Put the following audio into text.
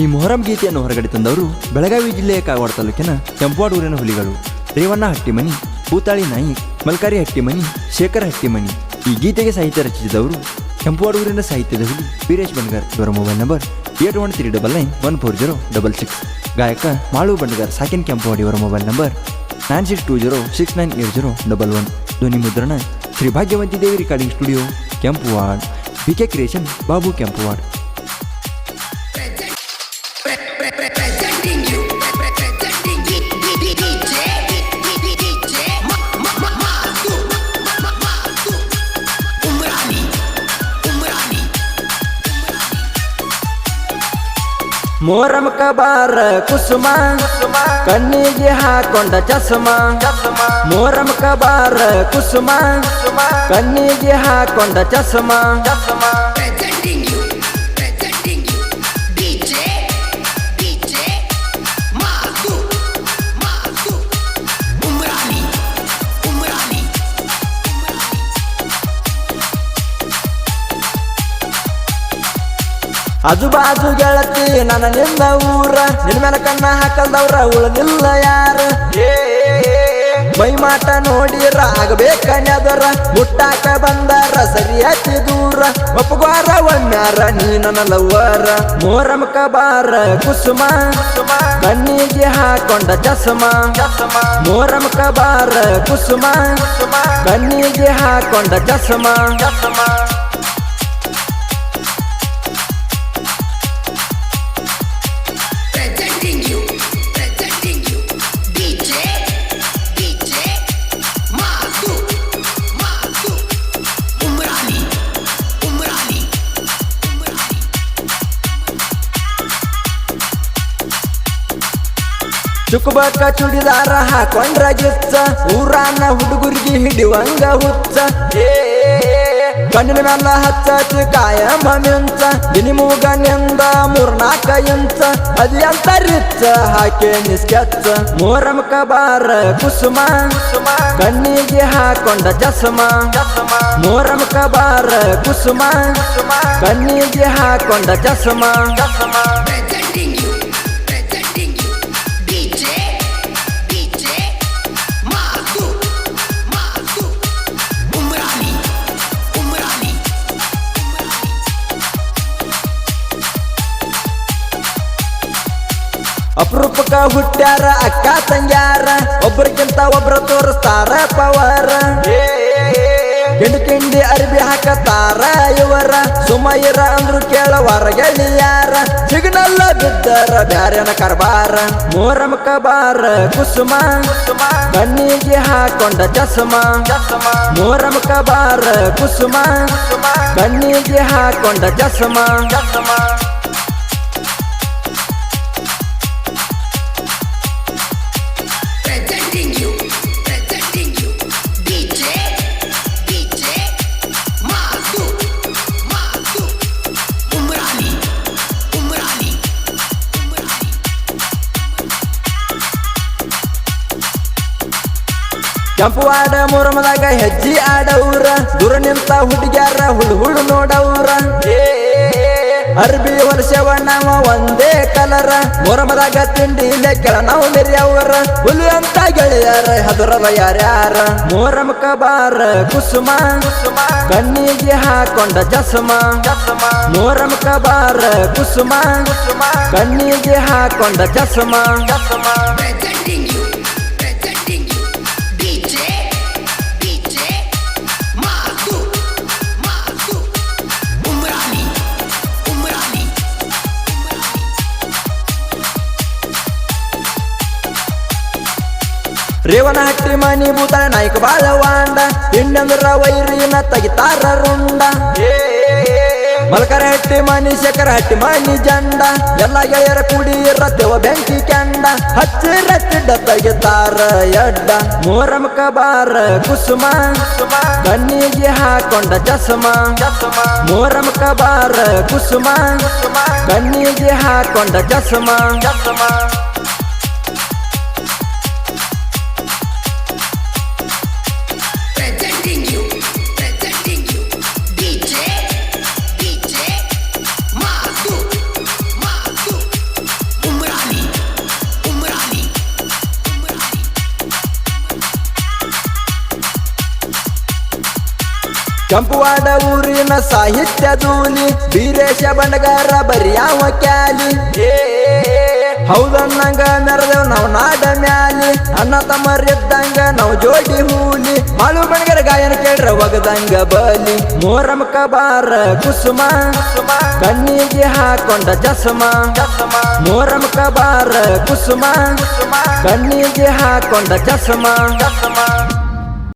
ಈ ಮೊಹರಂ ಗೀತೆಯನ್ನು ಹೊರಗಡೆ ತಂದವರು ಬೆಳಗಾವಿ ಜಿಲ್ಲೆಯ ಕಾಗವಾಡ ತಾಲೂಕಿನ ಕೆಂಪವಾಡೂರಿನ ಹುಲಿಗಳು. ರೇವಣ್ಣ ಹಟ್ಟಿಮನಿ ಭೂತಾಳಿ ನಾಯಿಕ್ ಮಲ್ಕಾರಿ ಹಟ್ಟಿಮನಿ, ಶೇಖರ ಹಟ್ಟಿಮನಿ. ಈ ಗೀತೆಗೆ ಸಾಹಿತ್ಯ ರಚಿಸಿದವರು ಕೆಂಪವಾಡೂರಿನ ಸಾಹಿತ್ಯದ ಹುಲಿ ವೀರೇಶ್ ಬಣಗಾರ್ ಇವರ mobile number eight one three double nine one four zero double six. ಗಾಯಕ ಮಾಳು ಬಣಗಾರ್ ಸಾಕಿನ್ ಕೆಂಪವಾಡಿ ಇವರ mobile number nine six two zero six nine eight zero double one. ಧ್ವನಿ ಮುದ್ರಣ Shri Bhagyavanti Devi recording studio Kempuwad. K creation Babu Kempuwad. ಮೋರಂ ಕಬಾರ ಕುಸುಮ ಕಣ್ಣಿಗೆ ಹಾಕೊಂಡ ಚಸ್ಮ. ಮೋರಂ ಕಬಾರ ಕುಸುಮ ಕಣ್ಣಿಗೆ ಹಾಕೊಂಡ ಚಸ್ಮ. ಆಜು ಬಾಜು ಗೆಳತಿ ನನ್ನ ನಿಂದ ಊರ. ನಿನ್ ಮೇಲೆ ಕಣ್ಣ ಹಾಕಲ್ದವ್ರ ಉಳದಿಲ್ಲ ಯಾರ? ಮೈಮಾಟ ನೋಡಿರ ಆಗಬೇಕ ನೆದರ. ಮುಟ್ಟಾಕ ಬಂದಾರ ಸರಿಯಾತಿ ದೂರ. ಒಪ್ಪಗಾರ ಒಮ್ಮ್ಯಾರ ನೀ ನನ್ನ ಲವ್ವಾರ. ಮೋರಮಕ ಕಬಾರ ಕುಸುಮ. ಕಣ್ಣಿಗೆ ಹಾಕೊಂಡ ಚಸ್ಮ. ಮೋರಮಕ ಕಬಾರ ಕುಸುಮ. ಕಣ್ಣಿಗೆ ಹಾಕೊಂಡ ಚಸ್ಮ. ಚುಕ್ಬಕ್ಕ ಚುಡಿದಾರ ಹಾಕೊಂಡ್ರ ಗಿಚ್ಚ, ಊರಾನ ಹುಡುಗುರಿಗೆ ಹಿಡಿವಂಗ ಹುಚ್ಚ. ಕಣ್ಣಿನ ಮ್ಯಾಲ ಹಚ್ಚ ಕಾಯಂ ಮಿಂಚ ನಿನಿಮೂಗನಿಂದ ಮೂರ್ನಾಕ ಇಂಚ. ಅದು ಎಂತ ರಿಚ್ಚ, ಹಾಕಿ ನಿಸ್ಕೆಚ್ಚ ಮೋರಮಕ ಕಬಾರ ಕುಸುಮ. ಕಣ್ಣಿಗೆ ಹಾಕೊಂಡ ಜಸಮ. ಮೋರಮಕ ಕಬಾರ ಕುಸುಮ. ಕಣ್ಣಿಗೆ ಹಾಕೊಂಡ ಚಸ್ಮ ಅಪರೂಪಕ್ಕ ಹುಟ್ಟ್ಯಾರ ಅಕ್ಕ ತಂಗ್ಯಾರ ಒಬ್ರಕ್ಕಿಂತ ಒಬ್ರ ತೋರಿಸ್ತಾರ ಪವರ. ಕಿಂಡಿ ಕಿಂಡಿ ಅರ್ಬಿ ಹಾಕತಾರ ಇವರ. ಸುಮೈರ ಅಂದ್ರು ಕೇಳವಾರ ಗೆಳೆಯಾರ ಸಿಗ್ನಲ್ಲ ಬಿದ್ದರ ಬ್ಯಾರೇನ ಕರ್ಬಾರ. ಮೋರಮ ಕಬಾರ ಕುಸುಮ. ಕಣ್ಣಿಗೆ ಹಾಕೊಂಡ ಚಸ್ಮ. ಮೋರಮ ಕಬಾರ ಕುಸುಮ. ಕಣ್ಣಿಗೆ ಹಾಕೊಂಡ ಚಸ್ಮ. ಕೆಂಪುವಾಡ ಮುರಮದಾಗ ಹೆಜ್ಜಿ ಆಡವ್ರ ದೂರ ನಿಂತ ಹುಡುಗ್ಯಾರ ಹುಳು ಹುಳು ನೋಡವ್ರ ಅರ್ಬಿ ವರ್ಷವಣ್ಣವ ಒಂದೇ ಕಲರ ಮೊರಮದಾಗ ತಿಂಡಿ ಲೆಕ್ಕಳ ನಾವು ಮೆರಿಯವ್ರ ಹುಲು ಅಂತ ಗೆಳೆಯರ ಹದುರವ ಯಾರ್ಯಾರ. ಮೋರಂ ಕಬಾರ ಕುಸುಮ ಕಣ್ಣಿಗೆ ಹಾಕೊಂಡ ಚಸ್ಮ ಮೋರಂ ಕಬಾರ ಕುಸುಮ ಕಣ್ಣಿಗೆ ಹಾಕೊಂಡ ಚಸ್ಮ ರೇವಣ ಹಟ್ಟಿ ಮನಿ ಭೂತ ನಾಯಕ ಬಾಳವಾಂಡ ಹಿಂಡಂದ್ರ ವೈರಿನ ತಗಿತಾರ ರುಂಡ. ಮಲಕರ ಹಟ್ಟಿ ಮನಿ ಶೇಖರ ಹಟ್ಟಿ ಮನಿ ಜಂಡ. ಎಲ್ಲ ಗೆಳೆಯರ ಕೂಡಿ ರತ್ತೆವ ಬೆಂಕಿ ಕೆಂಡ. ಹಚ್ಚಿ ರತ್ತಿಡ್ಡ ತೆಗಿತಾರ ಎಡ್ಡ. ಮೋರಮ ಕಬಾರ ಕುಸುಮ. ಕಣ್ಣಿಗೆ ಹಾಕೊಂಡ ಚಸ್ಮ. ಮೋರಮ ಕಬಾರ ಕುಸುಮ. ಕಣ್ಣಿಗೆ ಹಾಕೊಂಡ ಚಸ್ಮ. ಕೆಂಪುವಾಡ ಊರಿನ ಸಾಹಿತ್ಯ ದೂಲಿ ವೀರೇಶ ಬಂಡಗಾರ ಬರಿಯಾವ ಕ್ಯಾಲಿ. ಹೌದನ್ನಂಗ ಮೆರೆದೇವ್ ನಾವು ನಾಡ ಮ್ಯಾಲಿ. ಅಣ್ಣ ತಮ್ಮರಿದ್ದಂಗ ನಾವು ಜೋಡಿ ಹೂಲಿ ಮಾಳು ಬಣಗರ ಗಾಯನ ಕೇಳ್ರ ಒಗದಂಗ ಬಲಿ. ಮೋರಮಕ ಬಾರ ಕುಸುಮ, ಕಣ್ಣಿಗೆ ಹಾಕೊಂಡ ಚಸ್ಮ ಮೋರಮಕ ಬಾರ ಕುಸುಮ, ಕಣ್ಣಿಗೆ ಹಾಕೊಂಡ ಚಸ್ಮ